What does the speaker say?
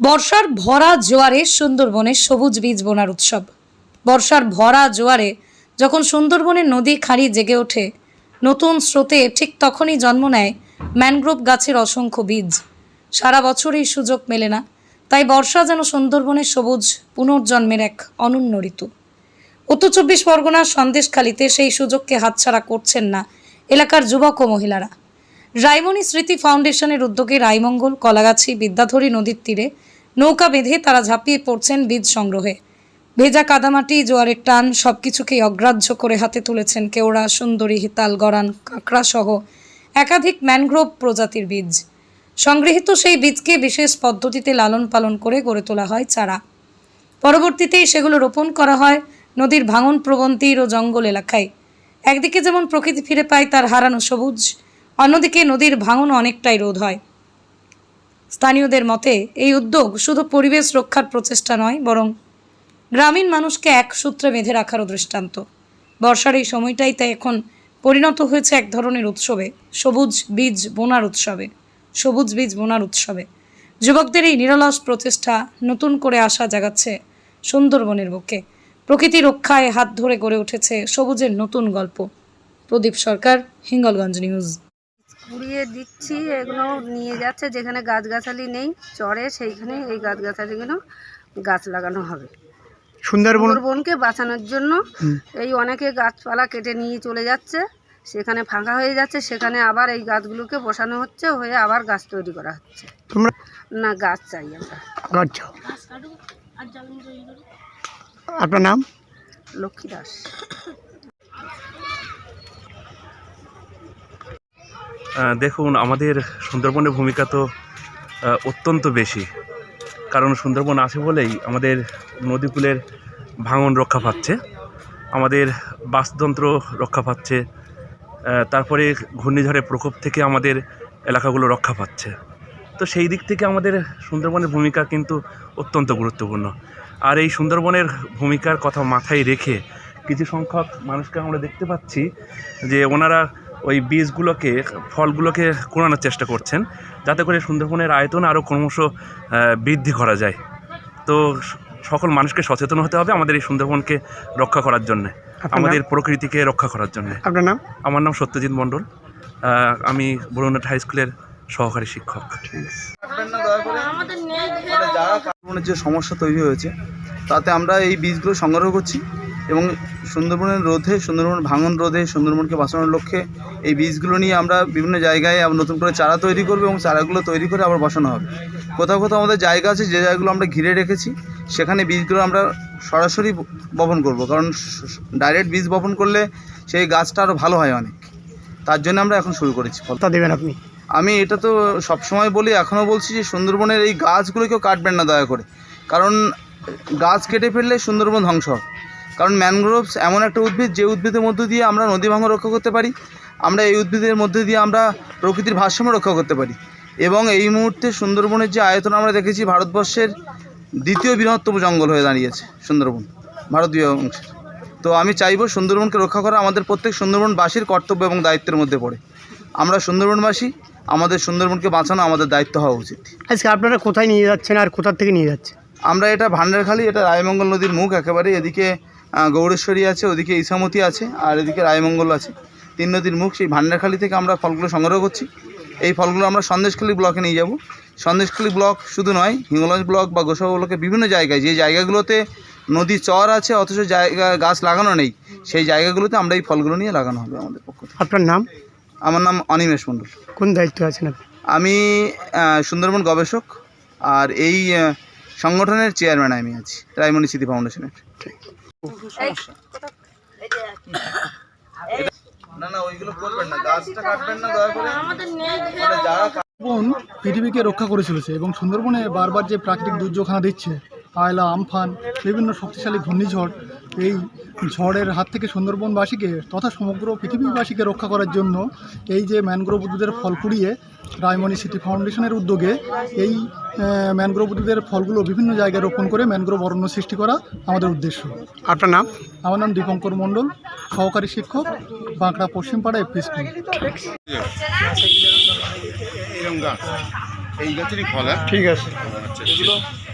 বর্ষার ভরা জোয়ারে সুন্দরবনে সবুজ বীজ বোনার উৎসব। বর্ষার ভরা জোয়ারে যখন সুন্দরবনের নদী খাঁড়ি জেগে ওঠে, নতুন স্রোতে ঠিক তখনই জন্ম নেয় ম্যানগ্রোভ গাছের অসংখ্য বীজ। সারা বছর এই সুযোগ মেলে না, তাই বর্ষা যেন সুন্দরবনের সবুজ পুনর্জন্মের এক অনন্য ঋতু। উত্তর চব্বিশ পরগনার সন্দেশখালিতে সেই সুযোগকে হাতছাড়া করছেন না এলাকার যুবক ও মহিলারা। রায়মণি স্মৃতি ফাউন্ডেশনের উদ্যোগে রায়মঙ্গল, কলাগাছি, বিদ্যাধরী নদীর তীরে নৌকা বেঁধে তারা ঝাঁপিয়ে পড়ছেন বীজ সংগ্রহে। ভেজা কাদামাটি, জোয়ারের টান সবকিছুকেই অগ্রাহ্য করে হাতে তুলেছেন কেওড়া, সুন্দরী, হিতাল, গরান, কাঁকড়া সহ একাধিক ম্যানগ্রোভ প্রজাতির বীজ। সংগৃহীত সেই বীজকে বিশেষ পদ্ধতিতে লালন পালন করে গড়ে তোলা হয় চারা। পরবর্তীতেই সেগুলো রোপণ করা হয় নদীর ভাঙন প্রবণ তীর ও জঙ্গল এলাকায়। একদিকে যেমন প্রকৃতি ফিরে পায় তার হারানো সবুজ, অন্যদিকে নদীর ভাঙন অনেকটাই রোধ হয়। স্থানীয়দের মতে, এই উদ্যোগ শুধু পরিবেশ রক্ষার প্রচেষ্টা নয়, বরং গ্রামীণ মানুষকে এক সূত্রে বেঁধে রাখারও দৃষ্টান্ত। বর্ষার এই সময়টাই তাই এখন পরিণত হয়েছে এক ধরনের উৎসবে, সবুজ বীজ বোনার উৎসবে, সবুজ বীজ বোনার উৎসবে। যুবকদের এই নিরলস প্রচেষ্টা নতুন করে আশা জাগাচ্ছে সুন্দরবনের বুকে। প্রকৃতি রক্ষায় হাত ধরে গড়ে উঠেছে সবুজের নতুন গল্প। প্রদীপ সরকার, হিঙ্গলগঞ্জ নিউজ। কুড়িয়ে দিচ্ছি এগুলো নিয়ে যাচ্ছে যেখানে গাছগাছালি নেই চড়ে সেইখানে এই গাছগাছালিগুলো গাছ লাগানো হবে। সুন্দরবন সুন্দরবনকে বাঁচানোর জন্য এই অনেকে গাছপালা কেটে নিয়ে চলে যাচ্ছে সেখানে ফাঁকা হয়ে যাচ্ছে সেখানে আবার এই গাছগুলোকে বসানো হচ্ছে হয়ে আবার গাছ তৈরি করা হচ্ছে। তোমরা না গাছ চাই আমরা। গাছ চাও? আপনার নাম? লক্ষ্মী দাস। দেখুন, আমাদের সুন্দরবনের ভূমিকা তো অত্যন্ত বেশি। কারণ সুন্দরবন আছে বলেই আমাদের নদীকূলের ভাঙন রক্ষা পাচ্ছে, আমাদের বাস্তুতন্ত্র রক্ষা পাচ্ছে তারপরে ঘূর্ণিঝড়ের প্রকোপ থেকে আমাদের এলাকাগুলো রক্ষা পাচ্ছে। তো সেই দিক থেকে আমাদের সুন্দরবনের ভূমিকা কিন্তু অত্যন্ত গুরুত্বপূর্ণ। আর এই সুন্দরবনের ভূমিকার কথা মাথায় রেখে কিছু সংখ্যক মানুষকে আমরা দেখতে পাচ্ছি যে ওনারা ওই বীজগুলোকে ফলগুলোকে কোরানোর চেষ্টা করছেন। যাতে করে সুন্দরবনের আয়তন আরও ক্রমশ বৃদ্ধি করা যায়। তো সকল মানুষকে সচেতন হতে হবে আমাদের এই সুন্দরবনকে রক্ষা করার জন্য। আমাদের প্রকৃতিকে রক্ষা করার জন্য। আপনার নাম? আমার নাম সত্যজিৎ মণ্ডল। আমি বরুণাট হাই স্কুলের সহকারী শিক্ষক। সুন্দরবনের যে সমস্যা তৈরি হয়েছে তাতে আমরা এই বীজগুলো সংগ্রহ করছি। এবং সুন্দরবনের রোধে সুন্দরবন ভাঙন রোধে সুন্দরবনকে বাঁচানোর লক্ষ্যে এই বীজগুলো নিয়ে আমরা বিভিন্ন জায়গায় আবার নতুন করে চারা তৈরি করব এবং চারাগুলো তৈরি করে আবার বসানো হবে। কোথাও কোথাও আমাদের জায়গা আছে যে জায়গাগুলো আমরা ঘিরে রেখেছি সেখানে বীজগুলো আমরা সরাসরি বপন করব। কারণ ডাইরেক্ট বীজ বপন করলে সেই গাছটা আরও ভালো হয় অনেক। তার জন্য আমরা এখন শুরু করেছি ফল। তা দেবেন আপনি? আমি এটা তো সবসময় বলি এখনও বলছি যে সুন্দরবনের এই গাছগুলো কেউ কাটবেন না দয়া করে। কারণ গাছ কেটে ফেললে সুন্দরবন ধ্বংস হবে। কারণ ম্যানগ্রোভস এমন একটা উদ্ভিদ যে উদ্ভিদের মধ্য দিয়ে আমরা নদী ভাঙন রক্ষা করতে পারি আমরা এই উদ্ভিদের মধ্যে দিয়ে আমরা প্রকৃতির ভারসাম্য রক্ষা করতে পারি। এবং এই মুহূর্তে সুন্দরবনের যে আয়তন আমরা দেখেছি ভারতবর্ষের দ্বিতীয় বৃহত্তম জঙ্গল হয়ে দাঁড়িয়েছে সুন্দরবন ভারতীয় অংশের। তো আমি চাইব সুন্দরবনকে রক্ষা করা আমাদের প্রত্যেক সুন্দরবনবাসীর কর্তব্য এবং দায়িত্বের মধ্যে পড়ে। আমরা সুন্দরবনবাসী আমাদের সুন্দরবনকে বাঁচানো আমাদের দায়িত্ব হওয়া উচিত। আজকে আপনারা কোথায় নিয়ে যাচ্ছেন আর কোথার থেকে নিয়ে যাচ্ছেন? আমরা এটা ভান্ডারখালি এটা রায়মঙ্গল নদীর মুখ একেবারে এদিকে গৌরেশ্বরী আছে ওদিকে ইসামতি আছে আর এদিকে রায়মঙ্গল আছে। তিন নদীর মুখ সেই ভান্ডারখালি থেকে আমরা ফলগুলো সংগ্রহ করছি। এই ফলগুলো আমরা সন্দেশখালী ব্লকে নিয়ে যাব। সন্দেশখালী ব্লক শুধু নয় হিঙ্গলগঞ্জ ব্লক বা গোসাবা ব্লকে বিভিন্ন জায়গায় যে জায়গাগুলোতে নদী চর আছে অথচ জায়গা গাছ লাগানো নেই সেই জায়গাগুলোতে আমরা এই ফলগুলো নিয়ে লাগানো হবে আমাদের পক্ষ থেকে। আপনার নাম? আমার নাম অনিমেষ মণ্ডল। কোন দায়িত্ব আছেন আপনি? আমি সুন্দরবন গবেষক আর এই সংগঠনের চেয়ারম্যান আমি আছি রায়মণি স্মৃতি ফাউন্ডেশনের। না না ওইগুলো করবেন না। গাছটা কাটবেন না দয়া করে। যারা সুন্দরবন পৃথিবীকে রক্ষা করে চলেছে এবং সুন্দরবনে বারবার যে প্রাকৃতিক দুর্যোগ দিচ্ছে আয়লা আমফান বিভিন্ন শক্তিশালী ঘূর্ণিঝড় এই ঝড়ের হাত থেকে সুন্দরবনবাসীকে তথা সমগ্র পৃথিবীবাসীকে রক্ষা করার জন্য এই যে ম্যানগ্রোভ উদ্ভিদের ফল কুড়িয়ে রায়মণি সিটি ফাউন্ডেশনের উদ্যোগে এই ম্যানগ্রোভ উদ্ভিদের ফলগুলো বিভিন্ন জায়গায় রোপণ করে ম্যানগ্রোভ অরণ্য সৃষ্টি করা আমাদের উদ্দেশ্য। আপনার নাম? আমার নাম দীপঙ্কর মণ্ডল সহকারী শিক্ষক বাঁকড়া পশ্চিমপাড়া এফপি স্কুল। এই গাছেরই ফল হ্যাঁ? ঠিক আছে। আচ্ছা